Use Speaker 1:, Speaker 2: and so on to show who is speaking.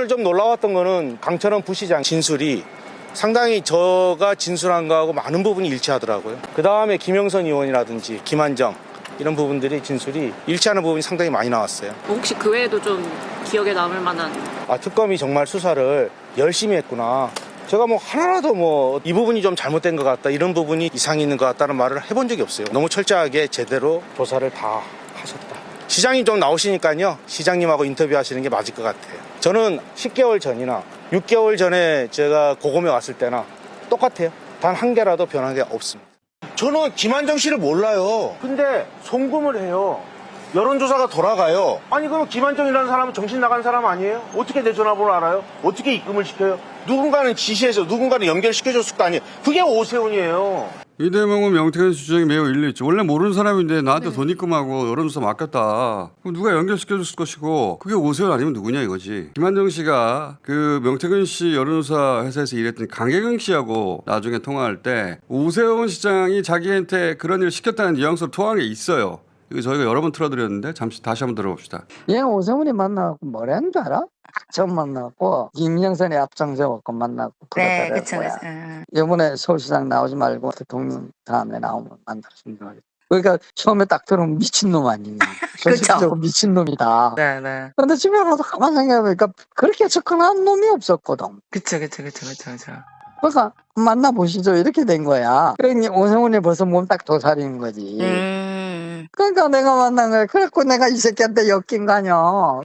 Speaker 1: 오늘 좀 놀라웠던 거는 강철원 부시장 진술이 상당히 저가 진술한 거하고 많은 부분이 일치하더라고요. 그 다음에 김영선 의원이라든지 김한정 이런 부분들이 진술이 일치하는 부분이 상당히 많이 나왔어요.
Speaker 2: 뭐 혹시 그 외에도 좀 기억에 남을 만한
Speaker 1: 아, 특검이 정말 수사를 열심히 했구나. 제가 뭐 하나라도 뭐 이 부분이 좀 잘못된 것 같다, 이런 부분이 이상이 있는 것 같다는 말을 해본 적이 없어요. 너무 철저하게 제대로 조사를 다 하셨다. 시장님 좀 나오시니까요. 시장님하고 인터뷰 하시는 게 맞을 것 같아요. 저는 10개월 전이나 6개월 전에 제가 고검에 왔을 때나 똑같아요. 단 한 개라도 변한 게 없습니다. 저는 김한정 씨를 몰라요. 근데 송금을 해요. 여론조사가 돌아가요. 아니 그럼 김한정이라는 사람은 정신 나간 사람 아니에요? 어떻게 내 전화번호 알아요? 어떻게 입금을 시켜요? 누군가는 지시해서 누군가는 연결시켜줬을 거 아니에요? 그게 오세훈이에요.
Speaker 3: 이 대목은 명태균 주장이 매우 일리 있죠. 원래 모르는 사람인데 나한테 돈 입금하고 여론조사 맡겼다. 그럼 누가 연결시켜줬을 것이고 그게 오세훈 아니면 누구냐 이거지. 김한정 씨가 그 명태균 씨 여론조사 회사에서 일했던 강혜경 씨하고 나중에 통화할 때 오세훈 시장이 자기한테 그런 일을 시켰다는 뉘앙스로 통화한 게 있어요. 이거 저희가 여러 번 틀어드렸는데 잠시 다시 한번 들어봅시다.
Speaker 4: 얘 오세훈이 만나갖고 뭐라는 줄 알아? 처음 만나고 김영선이 앞장서갖고 만나고
Speaker 5: 네,
Speaker 4: 그러더라고요.
Speaker 5: 그쵸, 그쵸. 응.
Speaker 4: 이번에 서울시장 나오지 말고 대통령 다음에 나오면 좋겠다. 그러니까 처음에 딱 들으면 미친놈 아니냐. 솔직히적으로 미친놈이다.
Speaker 5: 네, 네.
Speaker 4: 근데 집에 가서 가만 생각해보니까 그렇게 접근한 놈이 없었거든.
Speaker 5: 그쵸, 그쵸, 그쵸, 그쵸, 그쵸.
Speaker 4: 그러니까 만나보시죠. 이렇게 된 거야. 그러니 오세훈이 벌써 몸 딱 도살인 거지.
Speaker 5: 음.
Speaker 4: 그러니까 내가 만난 거야. 그래갖고 내가 이 새끼한테 엮인 거 아니야.